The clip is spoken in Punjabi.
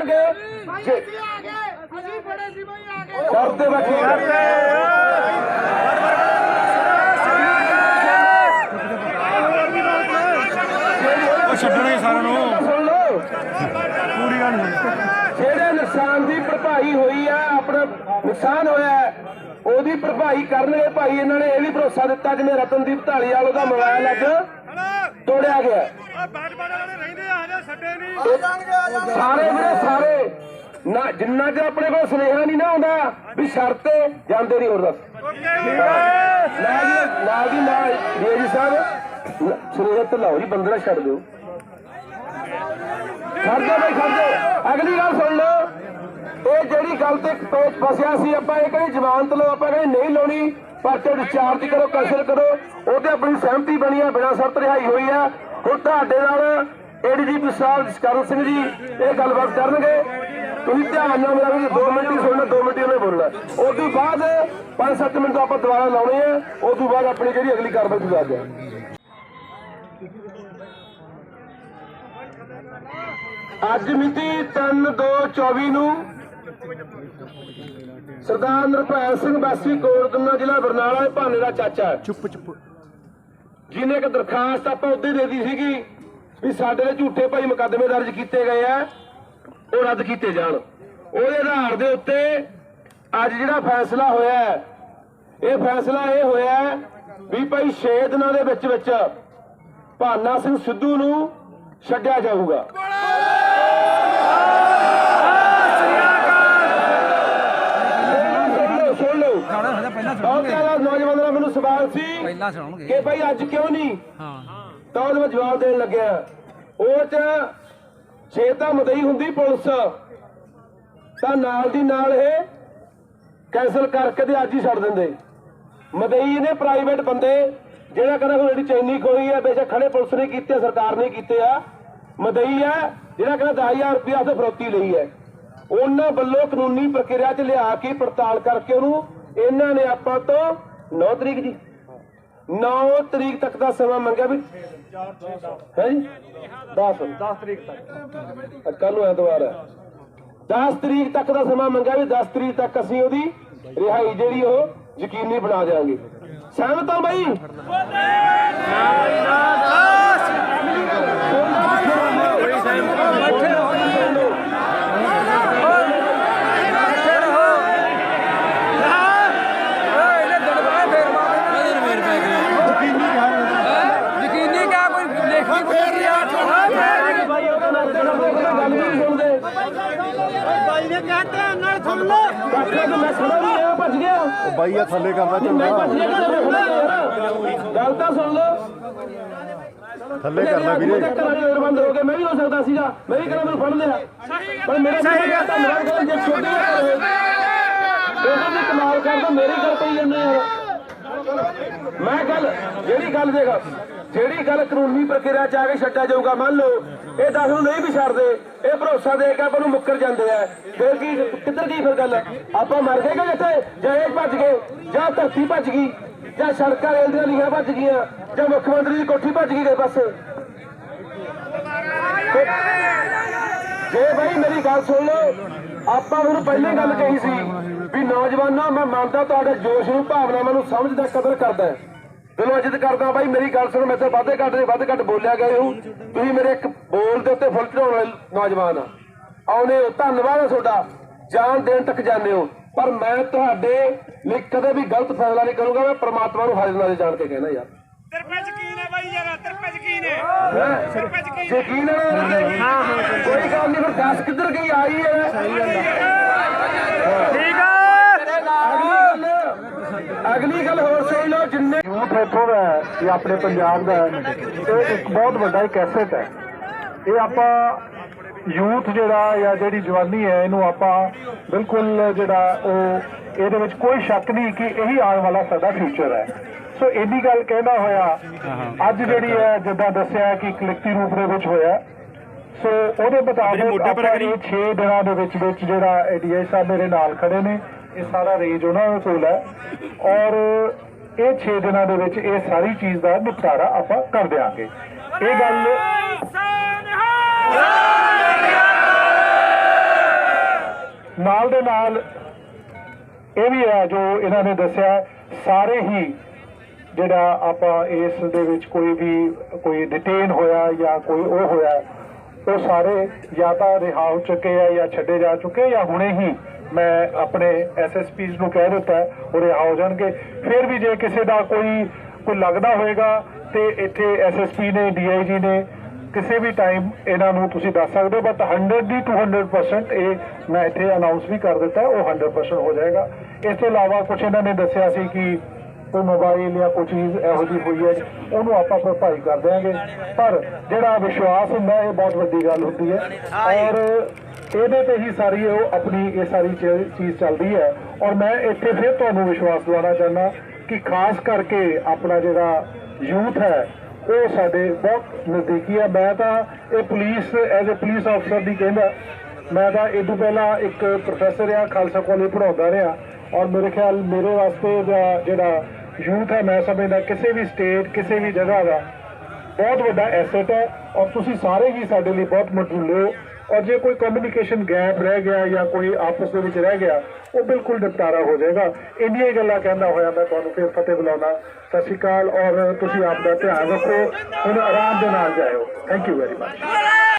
ਕਰਨਗੇ ਜੇ ਅਸੀਂ ਬੜੇ ਸੀ ਬਈ ਆ ਗਏ। ਕਰਦੇ ਬੈਠੇ ਉਹ ਛੱਡਣੇ ਸਾਰਿਆਂ ਨੂੰ। ਸੁਣ ਲਓ। ਪੂਰੀ ਗੱਲ ਨਹੀਂ। ਜਿਹੜੇ ਨੁਕਸਾਨ ਦੀ ਭਰਪਾਈ ਹੋਈ ਆ ਆਪਣਾ ਨੁਕਸਾਨ ਹੋਇਆ ਹੈ, ਉਹਦੀ ਭਰਪਾਈ ਕਰਨਗੇ ਭਾਈ ਇਹਨਾਂ ਨੇ ਇਹ ਵੀ ਭਰੋਸਾ ਦਿੱਤਾ ਜਿਵੇਂ ਰਤਨਦੀਪ ਢਾਲੀਵਾਲ ਉਹਦਾ ਮੋਬਾਈਲ ਅੱਜ ਤੋੜਿਆ ਗਿਆ। ਸਾਰੇ ਵੀਰੇ ਸਾਰੇ। ਨਾ ਜਿੰਨਾ ਚਿਰ ਆਪਣੇ ਕੋਲ ਸੁਨੇਹਾ ਨਹੀਂ ਨਾ ਆਉਂਦਾ ਵੀ ਸ਼ਰਤ ਤੇ ਜਾਂਦੇ ਨਹੀਂ ਹੋਰ ਦੱਸ। ਨਾਲ ਦੀ ਨਾਲ ਦੀ ਨਾਲ ਜੀ ਸਾਹਿਬ ਲ- ਸੁਨੇਹਾ ਤੇ ਲਾਓ ਜੀ ਬੰਦੇ ਦਾ ਛੱਡ ਦਿਓ। ਛੱਡ ਦਿਓ ਬਈ ਛੱਡ ਦਿਓ। ਅਗਲੀ ਗੱਲ ਸੁਣ ਲਓ। ਇਹ ਜਿਹੜੀ ਗੱਲ ਤੇ ਪੇਚ ਫਸਿਆ ਸੀ ਆਪਾਂ ਇਹ ਕਹਿੰਦੇ ਜ਼ਮਾਨਤ ਲਓ ਆਪਾਂ ਕਹਿੰਦੇ ਨਹੀਂ ਲਾਉਣੀ ਪਰਚੇ ਡਿਸਚਾਰਜ ਕਰੋ ਕੈਂਸਲ ਕਰੋ ਉਹਤੇ ਆਪਣੀ ਸਹਿਮਤੀ ਬਣੀ ਆ ਬਿਨਾਂ ਸ਼ਰਤ ਰਿਹਾਈ ਹੋਈ ਆ। ਹੁਣ ਤੁਹਾਡੇ ਨਾਲ ਏਡੀਜੀਪੀ ਸਾਹਿਬ ਜਸਕਰਨ ਸਿੰਘ ਜੀ ਇਹ ਗੱਲਬਾਤ ਕਰਨਗੇ। ਤੁਸੀਂ ਧਿਆਨ ਨਾਲ ਮੇਰਾ ਵੀ 2 ਮਿੰਟ ਹੀ ਸੁਣਨਾ 2 ਮਿੰਟ ਹੀ ਉਹਨੇ ਬੋਲਣਾ ਉਸ ਤੋਂ ਬਾਅਦ 5-7 ਮਿੰਟ ਆਪਾਂ ਦੁਬਾਰਾ ਲਾਉਣੇ ਆ। ਉਸ ਤੋਂ ਬਾਅਦ ਆਪਣੀ ਜਿਹੜੀ ਅਗਲੀ ਕਾਰਵਾਈ ਦੱਸ ਦਿਓ ਅੱਜ ਮਿਤੀ 3/2/24 ਨੂੰ ਸਰਦਾਰ ਨਿਰਭੈ ਸਿੰਘ ਵਾਸੀ ਕੋਟਕਨਾ ਜ਼ਿਲ੍ਹਾ ਬਰਨਾਲਾ ਦੇ ਭਾਨੇ ਦਾ ਚਾਚਾ ਚੁੱਪ ਚੁੱਪ। ਜਿਹਨੇ ਇੱਕ ਦਰਖਾਸਤ ਆਪਾਂ ਉੱਤੇ ਦੇ ਦਿੱਤੀ ਸੀਗੀ ਵੀ ਸਾਡੇ ਦੇ ਝੂਠੇ ਭਾਈ ਮੁਕੱਦਮੇ ਦਰਜ ਕੀਤੇ ਗਏ ਆ ਉਹ ਰੱਦ ਕੀਤੇ ਜਾਣ। ਉਹਦੇ ਆਧਾਰ ਦੇ ਉੱਤੇ ਅੱਜ ਜਿਹੜਾ ਫੈਸਲਾ ਹੋਇਆ ਇਹ ਫੈਸਲਾ ਇਹ ਹੋਇਆ ਵੀ ਭਾਈ 6 ਦਿਨਾਂ ਦੇ ਵਿੱਚ ਵਿੱਚ ਭਾਨਾ ਸਿੰਘ ਸਿੱਧੂ ਨੂੰ ਛੱਡਿਆ ਜਾਊਗਾ। ਸੁਣ ਲਓ। ਸੁਣ ਲਓ ਖਾਣਾ ਹੁੰਦਾ ਪਹਿਲਾਂ ਬਹੁਤ ਸਾਰਾ ਨੌਜਵਾਨਾਂ ਦਾ ਮੈਨੂੰ ਸਵਾਲ ਸੀ ਕਿ ਭਾਈ ਅੱਜ ਕਿਉਂ ਨਹੀਂ? ਹਾਂ। ਤਾਂ ਉਹਦੇ ਜਵਾਬ ਦੇਣ ਲੱਗਿਆ। ਉਹ ਚ ਜੇ ਤਾਂ ਮਦਈ ਹੁੰਦੀ ਪੁਲਿਸ। ਤਾਂ ਨਾਲ ਦੀ ਨਾਲ ਇਹ ਕੈਨਸਲ ਕਰਕੇ ਤੇ ਅੱਜ ਹੀ ਛੱਡ ਦਿੰਦੇ। ਮਦਈ ਨੇ ਪ੍ਰਾਈਵੇਟ ਬੰਦੇ, ਜਿਹੜਾ ਕਹਿੰਦਾ ਕੋਈ ਜਿਹੜੀ ਚੈਨੀ ਖੋਈ ਹੈ ਬੇਸ਼ੱਕ ਖੜੇ ਪੁਲਿਸ ਨੇ ਕੀਤੇ ਸਰਕਾਰ ਨੇ ਕੀਤੇ ਆ। ਮਦਈ ਹੈ ਜਿਹੜਾ ਕਹਿੰਦਾ 10000 ਰੁਪਇਆ ਉਹਦੇ ਫਰੋਤੀ ਲਈ ਹੈ। ਉਹਨਾਂ ਵੱਲੋਂ ਕਾਨੂੰਨੀ ਪ੍ਰਕਿਰਿਆ 'ਚ ਲਿਆ ਕੇ ਪੜਤਾਲ ਕਰਕੇ ਉਹਨੂੰ ਇਹਨਾਂ ਨੇ ਆਪਾਂ ਤੋਂ 9 ਤਰੀਕ ਜੀ 9 ਤਰੀਕ ਤੱਕ ਦਾ ਸਮਾਂ ਮੰਗਿਆ ਵੀ ਹੈ ਜੀ? 10 10 ਤਰੀਕ ਤੱਕ। ਕੱਲ ਨੂੰ ਐਤਵਾਰ ਹੈ। 10 ਤਰੀਕ ਤੱਕ ਦਾ ਸਮਾਂ ਮੰਗਿਆ ਵੀ 10 ਤਰੀਕ ਤੱਕ ਅਸੀਂ ਉਹਦੀ ਰਿਹਾਈ ਜਿਹੜੀ ਉਹ ਯਕੀਨੀ ਬਣਾ ਦੇਵਾਂਗੇ ਸਹਿਮਤ ਹੋ ਬਈ ਯਕੀਨੀ ਕਿਆ ਕੋਈ ਲੇਖੀ ਕੋਈ ਭਾਈ ਉਹਦਾ ਨਾਲ ਦੇਣਾ ਪਊਗਾ, ਗੱਲ ਵੀ ਨਹੀਂ ਸੁਣਦੇ ਬਾਈ ਨੇ ਕਹਤੇ ਨਾਲ ਸੁਣ ਲਓ ਡਾਕਟਰ ਨੂੰ ਮੈਂ ਸੁਣਾ ਵੀ ਰਿਹਾ ਭੱਜ ਗਿਆ ਬਾਈ ਆ ਥੱਲੇ ਕਰਦਾ ਮੈਂ ਭੱਜ ਗਿਆ ਕਿ ਮੈਂ ਖੜਾ ਯਾਰ। ਗੱਲ ਤਾਂ ਸੁਣ ਲਓ। ਥੱਲੇ ਕਰਦਾ ਵੀਰੇ। ਬੰਦ ਹੋ ਗਏ ਮੈਂ ਵੀ ਹੋ ਸਕਦਾ ਸੀਗਾ। ਮੈਂ ਵੀ ਕਹਿੰਦਾ ਮੈਨੂੰ ਫੜ ਲਿਆ। ਪਰ ਮੇਰੇ ਸਹੀ ਗੱਲ ਤਾਂ ਮੇਰਾ ਗੱਲ ਜੇ ਛੋਟੀ ਹੈ ਉਹ ਵੀ ਕਮਾਲ ਕਰਦਾ ਮੇਰੀ ਗੱਲ ਪਈ ਜਾਂਦੇ ਯਾਰ ਮੈਂ ਗੱਲ ਜਿਹੜੀ ਗੱਲ ਦੇਖ। ਜਿਹੜੀ ਗੱਲ ਕਾਨੂੰਨੀ ਪ੍ਰਕਿਰਿਆ ਚ ਆ ਕੇ ਛੱਡਿਆ ਜਾਊਗਾ, ਮੰਨ ਲਓ, ਇਹ ਦਸ ਨੂੰ ਨਹੀਂ ਵੀ ਛੱਡਦੇ, ਇਹ ਭਰੋਸਾ ਦੇ ਕੇ ਆਪਾਂ ਨੂੰ ਮੁੱਕਰ ਜਾਂਦੇ ਆ। ਫਿਰ ਕੀ, ਕਿੱਧਰ ਗਈ ਫਿਰ ਗੱਲ? ਆਪਾਂ ਮਰ ਗਏ ਕਿ ਜਿੱਥੇ? ਜਾਂ ਇਹ ਭੱਜ ਗਏ, ਜਾਂ ਧਰਤੀ ਭੱਜ ਗਈ, ਜਾਂ ਸੜਕਾਂ ਰੇਲ ਦੀਆਂ ਲੀਹਾਂ ਭੱਜ ਗਈਆਂ, ਜਾਂ ਮੁੱਖ ਮੰਤਰੀ ਦੀ ਕੋਠੀ ਭੱਜ ਗਈ ਗਏ ਪਾਸੇ? ਜੇ ਭਾਈ ਮੇਰੀ ਗੱਲ ਸੁਣ ਲਓ, ਆਪਾਂ ਉਹਨੂੰ ਪਹਿਲਾਂ ਗੱਲ ਕਹੀ ਸੀ ਵੀ ਨੌਜਵਾਨਾਂ, ਮੈਂ ਮੰਨਦਾ ਤੁਹਾਡੇ ਜੋਸ਼ ਨੂੰ, ਭਾਵਨਾਵਾਂ ਨੂੰ ਸਮਝਦਾ ਕਦਰ ਕਰਦਾ ਦਿਲੋਂ ਇੱਜ਼ਤ ਕਰਦਾ ਬਾਈ ਮੇਰੀ ਗੱਲ ਸੁਣ ਮੈਂ ਤਾਂ ਵਾਧੇ ਘੱਟ ਦੇ ਵੱਧ ਘੱਟ ਬੋਲਿਆ ਗਿਆ ਹੂੰ ਤੁਸੀਂ ਮੇਰੇ ਇੱਕ ਬੋਲ ਦੇ ਉੱਤੇ ਫੁੱਲ ਚੜਾਉਣ ਵਾਲੇ ਨੌਜਵਾਨ ਆ। ਆਉਨੇ ਹੋ ਧੰਨਵਾਦ ਤੁਹਾਡਾ। ਜਾਨ ਦੇਣ ਤੱਕ ਜਾਂਦੇ ਹੋ। ਪਰ ਮੈਂ ਤੁਹਾਡੇ ਲਈ ਕਦੇ ਵੀ ਗਲਤ ਫੈਸਲਾ ਨਹੀਂ ਕਰੂੰਗਾ ਮੈਂ ਪ੍ਰਮਾਤਮਾ ਨੂੰ ਹਾਜ਼ਰ ਨਾਲੇ ਜਾਣ ਕੇ ਕਹਿਣਾ ਯਾਰ। ਤੇਰੇ ਪੇ ਯਕੀਨ ਹੈ ਬਾਈ ਯਾਰ ਤੇਰੇ ਪੇ ਯਕੀਨ ਹੈ? ਹੈਂ? ਯਕੀਨ ਹੈ ਹਾਂ ਹਾਂ। ਕੋਈ ਗੱਲ ਨਹੀਂ ਫਿਰ ਦੱਸ ਕਿੱਧਰ ਗਈ ਆਈ ਹੈ? ਠੀਕ ਹੈ ਅਗਲੀ ਗੱਲ ਹੋਰ ਸੁਣ ਲਓ ਜਿੰਨੇ ਯੂਥ ਇੱਥੋਂ ਦਾ ਇਹ ਆਪਣੇ ਪੰਜਾਬ ਦਾ ਇਹ ਇੱਕ ਬਹੁਤ ਵੱਡਾ ਇੱਕ ਐਸੈਟ ਹੈ। ਇਹ ਆਪਾਂ ਯੂਥ ਜਿਹੜਾ ਜਾਂ ਜਿਹੜੀ ਜਵਾਨੀ ਹੈ ਇਹਨੂੰ ਆਪਾਂ ਬਿਲਕੁਲ ਜਿਹੜਾ ਉਹ ਇਹਦੇ ਵਿੱਚ ਕੋਈ ਸ਼ੱਕ ਨਹੀਂ ਕਿ ਇਹੀ ਆਉਣ ਵਾਲਾ ਸਾਡਾ ਫਿਊਚਰ ਹੈ। ਸੋ ਇੰਨੀ ਗੱਲ ਕਹਿਣਾ ਹੋਇਆ ਅੱਜ ਜਿਹੜੀ ਹੈ ਜਿੱਦਾਂ ਦੱਸਿਆ ਕਿ ਲਿਖਤੀ ਰੂਪ ਦੇ ਵਿੱਚ ਹੋਇਆ। ਸੋ ਉਹਦੇ ਮੁਤਾਬਕ ਆਪਾਂ ਇਹ 6 ਦਿਨਾਂ ਦੇ ਵਿੱਚ ਵਿੱਚ ਜਿਹੜਾ ਏਡੀਆਈ ਸਾਹਿਬ ਮੇਰੇ ਨਾਲ ਖੜੇ ਨੇ ਇਹ ਸਾਰਾ ਰੇਂਜ ਉਹਨਾਂ ਦੇ ਕੋਲ ਹੈ। ਔਰ ਇਹ 6 ਦਿਨਾਂ ਦੇ ਵਿੱਚ ਇਹ ਸਾਰੀ ਚੀਜ਼ ਦਾ ਨਿਪਟਾਰਾ ਆਪਾਂ ਕਰ ਦਿਆਂਗੇ। ਇਹ ਗੱਲ ਨਾਲ ਦੇ ਨਾਲ ਇਹ ਵੀ ਹੈ ਜੋ ਇਹਨਾਂ ਨੇ ਦੱਸਿਆ, ਸਾਰੇ ਹੀ ਜਿਹੜਾ ਆਪਾਂ ਇਸ ਦੇ ਵਿੱਚ ਕੋਈ ਵੀ ਕੋਈ ਡਿਟੇਨ ਹੋਇਆ ਜਾਂ ਕੋਈ ਉਹ ਹੋਇਆ, ਉਹ ਸਾਰੇ ਜਾਂ ਤਾਂ ਰਿਹਾ ਹੋ ਚੁੱਕੇ ਆ ਜਾਂ ਛੱਡੇ ਜਾ ਚੁੱਕੇ ਜਾਂ ਹੁਣੇ ਹੀ ਮੈਂ ਆਪਣੇ ਐਸਐਸਪੀਜ਼ ਨੂੰ ਕਹਿ ਦਿੱਤਾ ਉਹ ਰਿਹਾ ਹੋ ਜਾਣਗੇ। ਫਿਰ ਵੀ ਜੇ ਕਿਸੇ ਦਾ ਕੋਈ ਕੋਈ ਲੱਗਦਾ ਹੋਏਗਾ, ਤੇ ਇੱਥੇ ਐਸਐਸਪੀ ਨੇ ਡੀਆਈਜੀ ਨੇ, ਕਿਸੇ ਵੀ ਟਾਈਮ ਇਹਨਾਂ ਨੂੰ ਤੁਸੀਂ ਦੱਸ ਸਕਦੇ ਹੋ ਬਟ 100 ਦੀ 200% ਇਹ ਮੈਂ ਇੱਥੇ ਅਨਾਉਂਸ ਵੀ ਕਰ ਦਿੱਤਾ ਉਹ 100% ਹੋ ਜਾਏਗਾ। ਇਸ ਤੋਂ ਇਲਾਵਾ ਕੁਝ ਇਹਨਾਂ ਨੇ ਦੱਸਿਆ ਸੀ ਕਿ ਕੋਈ ਮੋਬਾਈਲ ਜਾਂ ਕੋਈ ਚੀਜ਼ ਇਹੋ ਜਿਹੀ ਹੋਈ ਹੈ, ਉਹਨੂੰ ਆਪਾਂ ਭਰਪਾਈ ਕਰ ਦਿਆਂਗੇ। ਪਰ ਜਿਹੜਾ ਵਿਸ਼ਵਾਸ ਹੁੰਦਾ, ਇਹ ਬਹੁਤ ਵੱਡੀ ਗੱਲ ਹੁੰਦੀ ਹੈ। ਔਰ ਇਹਦੇ ਤੇ ਹੀ ਸਾਰੀ ਉਹ ਆਪਣੀ ਇਹ ਸਾਰੀ ਚ- ਚੀਜ਼ ਚੱਲਦੀ ਹੈ। ਔਰ ਮੈਂ ਇੱਥੇ ਫਿਰ ਤੁਹਾਨੂੰ ਵਿਸ਼ਵਾਸ ਦਿਵਾਉਣਾ ਚਾਹੁੰਦਾ ਕਿ ਖਾਸ ਕਰਕੇ ਆਪਣਾ ਜਿਹੜਾ ਯੂਥ ਹੈ, ਉਹ ਸਾਡੇ ਬਹੁਤ ਨਜ਼ਦੀਕੀ ਹੈ ਮੈਂ ਤਾਂ ਇਹ ਪੁਲਿਸ ਐਜ਼ ਅ ਪੁਲਿਸ ਅਫਸਰ ਦੀ ਕਹਿੰਦਾ, ਮੈਂ ਤਾਂ ਇਹ ਤੋਂ ਪਹਿਲਾਂ ਇੱਕ ਪ੍ਰੋਫੈਸਰ ਆ ਖਾਲਸਾ ਕਾਲਜ ਪੜਾਉਂਦਾ ਰਿਹਾ। ਔਰ ਮੇਰੇ ਖਿਆਲ ਮੇਰੇ ਵਾਸਤੇ ਦਾ ਜਿਹੜਾ ਯੂਥ ਹੈ, ਮੈਂ ਸਮਝਦਾ ਕਿਸੇ ਵੀ ਸਟੇਟ ਕਿਸੇ ਵੀ ਜਗ੍ਹਾ ਦਾ ਬਹੁਤ ਵੱਡਾ ਐਸੈਟ ਹੈ। ਔਰ ਤੁਸੀਂ ਸਾਰੇ ਹੀ ਸਾਡੇ ਲਈ ਬਹੁਤ ਮਟਰੂਲੇ ਹੋ। ਔਰ ਜੇ ਕੋਈ ਕਮਿਊਨੀਕੇਸ਼ਨ ਗੈਪ ਰਹਿ ਗਿਆ ਜਾਂ ਕੋਈ ਆਪਸ ਦੇ ਵਿੱਚ ਰਹਿ ਗਿਆ, ਉਹ ਬਿਲਕੁਲ ਨਿਪਟਾਰਾ ਹੋ ਜਾਏਗਾ। ਇੰਨੀਆਂ ਗੱਲਾਂ ਕਹਿੰਦਾ ਹੋਇਆ ਮੈਂ ਤੁਹਾਨੂੰ ਫਿਰ ਫਤਿਹ ਬੁਲਾਉਣਾ ਸਤਿ ਸ਼੍ਰੀ ਅਕਾਲ ਔਰ ਤੁਸੀਂ ਆਪ ਦਾ ਧਿਆਨ ਰੱਖੋ। ਹੁਣ ਆਰਾਮ ਦੇ ਨਾਲ ਜਾਇਓ। Thank you very much